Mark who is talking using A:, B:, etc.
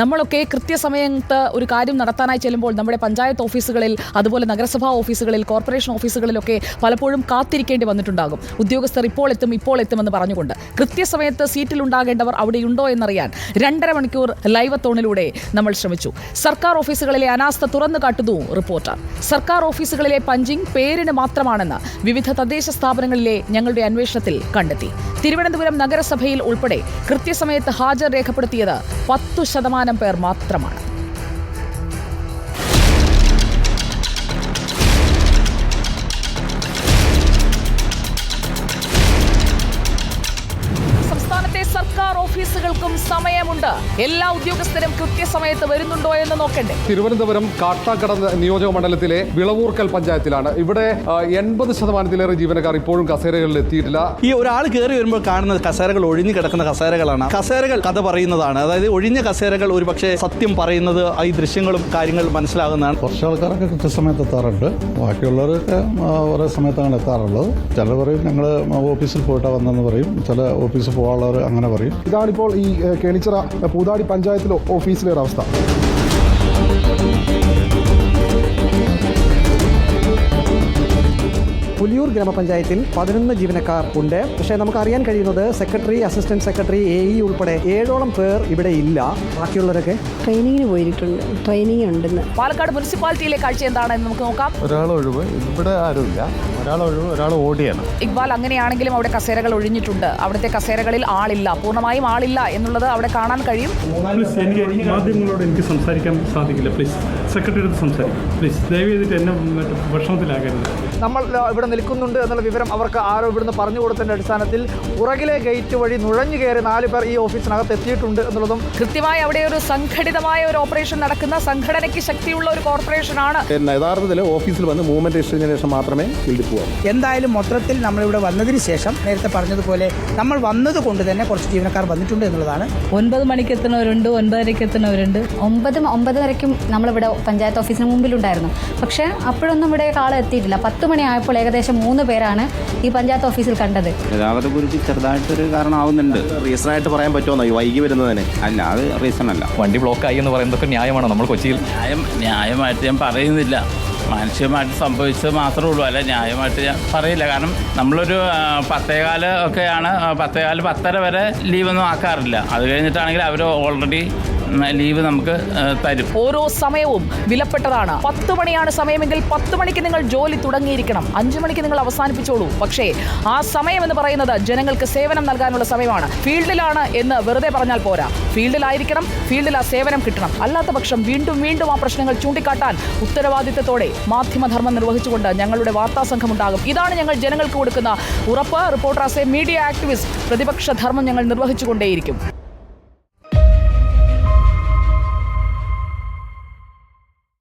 A: നമ്മളൊക്കെ കൃത്യസമയത്ത് ഒരു കാര്യം നടത്താനായി ചെല്ലുമ്പോൾ നമ്മുടെ പഞ്ചായത്ത് ഓഫീസുകളിൽ അതുപോലെ നഗരസഭാ ഓഫീസുകളിൽ കോർപ്പറേഷൻ ഓഫീസുകളിലൊക്കെ പലപ്പോഴും കാത്തിരിക്കേണ്ടി വന്നിട്ടുണ്ടാകും. ഉദ്യോഗസ്ഥർ ഇപ്പോൾ എത്തും ഇപ്പോൾ എത്തുമെന്ന് പറഞ്ഞുകൊണ്ട്. കൃത്യസമയത്ത് സീറ്റിലുണ്ടാകേണ്ടവർ അവിടെയുണ്ടോ എന്നറിയാൻ രണ്ടര മണിക്കൂർ ലൈവത്തോണിലൂടെ നമ്മൾ ശ്രമിച്ചു. സർക്കാർ ഓഫീസുകളിലെ അനാസ്ഥ തുറന്നു കാട്ടുന്നു റിപ്പോർട്ടർ സർക്കാർ ഓഫീസുകളിലെ പഞ്ചിങ് പേരിന് മാത്രമാണെന്ന് വിവിധ തദ്ദേശ സ്ഥാപനങ്ങളിലെ ഞങ്ങളുടെ അന്വേഷണത്തിൽ കണ്ടെത്തി. തിരുവനന്തപുരം നഗരസഭയിൽ ഉൾപ്പെടെ കൃത്യസമയത്ത് ഹാജർ രേഖപ്പെടുത്തിയത് പത്തു ശതമാനം പേർ മാത്രമാണ് സമയമുണ്ട്. എല്ലാ ഉദ്യോഗസ്ഥരും കൃത്യസമയത്ത് വരുന്നുണ്ടോ എന്ന് നോക്കണ്ടേ.
B: തിരുവനന്തപുരം കാട്ടാക്കട നിയോജക മണ്ഡലത്തിലെ വിളവൂർക്കൽ പഞ്ചായത്തിലാണ്. ഇവിടെ എൺപത് ശതമാനത്തിലേറെ ജീവനക്കാർ ഇപ്പോഴും കസേരകളിൽ എത്തിയിട്ടില്ല.
C: ഈ ഒരാൾ കയറി വരുമ്പോൾ കാണുന്ന കസേരകൾ ഒഴിഞ്ഞു കിടക്കുന്ന കസേരകളാണ്. കസേരകൾ കഥ പറയുന്നതാണ്. അതായത് ഒഴിഞ്ഞ കസേരകൾ ഒരുപക്ഷെ സത്യം പറയുന്നത് ഈ ദൃശ്യങ്ങളും കാര്യങ്ങളും മനസ്സിലാകുന്നതാണ്.
D: കുറച്ച് ആൾക്കാരൊക്കെ കൃത്യസമയത്ത് എത്താറുണ്ട്. ബാക്കിയുള്ളവരൊക്കെ ഓരോ സമയത്താണ് എത്താറുള്ളത്. ചിലർ പറയും ഞങ്ങൾ ഓഫീസിൽ പോയിട്ടാണ് വന്നെന്ന് പറയും. ചില ഓഫീസിൽ പോകാനുള്ളവർ അങ്ങനെ പറയും.
E: ഇതാണിപ്പോൾ ഈ കേണിച്ചിറ പൂതാടി പഞ്ചായത്തിലോ ഓഫീസിലെ ഒരു
F: പുലിയൂർ ഗ്രാമപഞ്ചായത്തിൽ പതിനൊന്ന് ജീവനക്കാർ ഉണ്ട്. പക്ഷേ നമുക്ക് അറിയാൻ കഴിയുന്നത് secretary assistant secretary A E ഉൾപ്പെടെ ഏഴോളം പേർ ഇവിടെ ഇല്ല. ബാക്കിയുള്ളവരൊക്കെ?
G: ട്രെയിനിങ്ങിന് പോയിട്ടുണ്ട് ട്രെയിനിങ് ഉണ്ടെന്ന്.
A: പാലക്കാട് മുനിസിപ്പാലിറ്റിയിലെ കാഴ്ച എന്താണെന്ന് നമുക്ക് നോക്കാം.
D: ഒരാൾ ഒഴിവ് ഇവിടെ ആരുമില്ല. ഒരാൾ ഒഴിവ് ഒരാൾ ഓടിയാണ്.
A: ഇക്ബാൽ അങ്ങനെയാണെങ്കിലും അവിടെ കസേരകൾ ഒഴിഞ്ഞിട്ടുണ്ട്. അവിടുത്തെ കസേരകളിൽ ആളില്ല. പൂർണമായും ആളില്ല എന്നുള്ളത് അവിടെ കാണാൻ കഴിയും.
H: പ്ലീസ് എനിക്ക് മാധ്യമങ്ങളോട് എനിക്ക് സംസാരിക്കാൻ സാധിക്കില്ല. പ്ലീസ് സെക്രട്ടറി അടുത്ത് സംസാരിക്കും. പ്ലീസ് ദയവ് ചെയ്തിട്ട് എന്നെ ഭക്ഷണത്തിലാകരുത്
F: നമ്മൾ ഇവിടെ നിൽക്കുന്നുണ്ട് എന്നുള്ള വിവരം അവർക്ക് ആരോ ഇവിടുന്ന് പറഞ്ഞു കൊടുത്തതിന്റെ അടിസ്ഥാനത്തിൽ പുറകിലെ ഗേറ്റ് വഴി നുഴഞ്ഞു കയറി നാല് പേർ ഈ ഓഫീസിനകത്ത് എത്തിയിട്ടുണ്ട് എന്നുള്ളതും
A: കൃത്യമായി അവിടെ ഒരു സംഘടിതമായ ഒരു ഓപ്പറേഷൻ നടക്കുന്ന സംഘടനയ്ക്ക് ശക്തിയുള്ള ഒരു കോർപ്പറേഷനാണ്.
E: യഥാർത്ഥത്തിൽ ഓഫീസിൽ വന്ന് മൂവ്മെന്റ് ശേഷം മാത്രമേ ഫീൽഡിൽ
I: എന്തായാലും മൊത്തത്തിൽ നമ്മളിവിടെ വന്നതിന് ശേഷം നേരത്തെ പറഞ്ഞതുപോലെ നമ്മൾ വന്നത് കൊണ്ട് തന്നെ കുറച്ച് ജീവനക്കാർ വന്നിട്ടുണ്ട് എന്നുള്ളതാണ്.
G: ഒൻപത് മണിക്ക് എത്തുന്നവരുണ്ട് ഒൻപതരയ്ക്ക് എത്തുന്നവരുണ്ട്.
J: ഒമ്പത് ഒമ്പതരയ്ക്കും നമ്മളിവിടെ പഞ്ചായത്ത് ഓഫീസിന് മുമ്പിലുണ്ടായിരുന്നു. പക്ഷേ അപ്പോഴൊന്നും ഇവിടെ ആളെ എത്തിയിട്ടില്ല. പത്ത് മണിയായപ്പോൾ ഏകദേശം മൂന്ന് പേരാണ് ഈ പഞ്ചായത്ത് ഓഫീസിൽ കണ്ടത്.
K: ഗതാഗത കുറിച്ച് ചെറുതായിട്ടൊരു കാരണമാവുന്നുണ്ട്. റീസൺ ആയിട്ട് പറയാൻ പറ്റുമോ ഈ വൈകി വരുന്നതിന്? അല്ല അത് റീസൺ അല്ല
L: വണ്ടി ബ്ലോക്ക് ആയി എന്ന് പറയുന്നതൊക്കെ ന്യായമാണോ നമ്മൾ കൊച്ചിയിൽ?
K: ന്യായം ന്യായമായിട്ട് ഞാൻ പറയുന്നില്ല. മാനുഷികമായിട്ട് സംഭവിച്ചത് മാത്രമേ ഉള്ളൂ. അല്ല ന്യായമായിട്ട് ഞാൻ പറയില്ല. കാരണം നമ്മളൊരു പത്തേകാൽ ഒക്കെയാണ് പത്തേകാൽ പത്തര വരെ ലീവൊന്നും ആക്കാറില്ല. അത് കഴിഞ്ഞിട്ടാണെങ്കിൽ അവർ ഓൾറെഡി ലീവ് നമുക്ക് തരും.
A: ഓരോ സമയവും വിലപ്പെട്ടതാണ്. പത്ത് മണിയാണ് സമയമെങ്കിൽ പത്ത് മണിക്ക് നിങ്ങൾ ജോലി തുടങ്ങിയിരിക്കണം. അഞ്ചു മണിക്ക് നിങ്ങൾ അവസാനിപ്പിച്ചോളൂ. പക്ഷേ ആ സമയം എന്ന് പറയുന്നത് ജനങ്ങൾക്ക് സേവനം നൽകാനുള്ള സമയമാണ്. ഫീൽഡിലാണ് എന്ന് വെറുതെ പറഞ്ഞാൽ പോരാ. ഫീൽഡിലായിരിക്കണം ഫീൽഡിൽ ആ സേവനം കിട്ടണം. അല്ലാത്ത പക്ഷം വീണ്ടും വീണ്ടും ആ പ്രശ്നങ്ങൾ ചൂണ്ടിക്കാട്ടാൻ ഉത്തരവാദിത്തത്തോടെ മാധ്യമധർമ്മം നിർവഹിച്ചുകൊണ്ട് ഞങ്ങളുടെ വാർത്താ സംഘം ഉണ്ടാകും ഇതാണ് ഞങ്ങൾ ജനങ്ങൾക്ക് കൊടുക്കുന്ന ഉറപ്പ്. Reporter as a media activist പ്രതിപക്ഷ ധർമ്മം ഞങ്ങൾ നിർവഹിച്ചുകൊണ്ടേയിരിക്കും.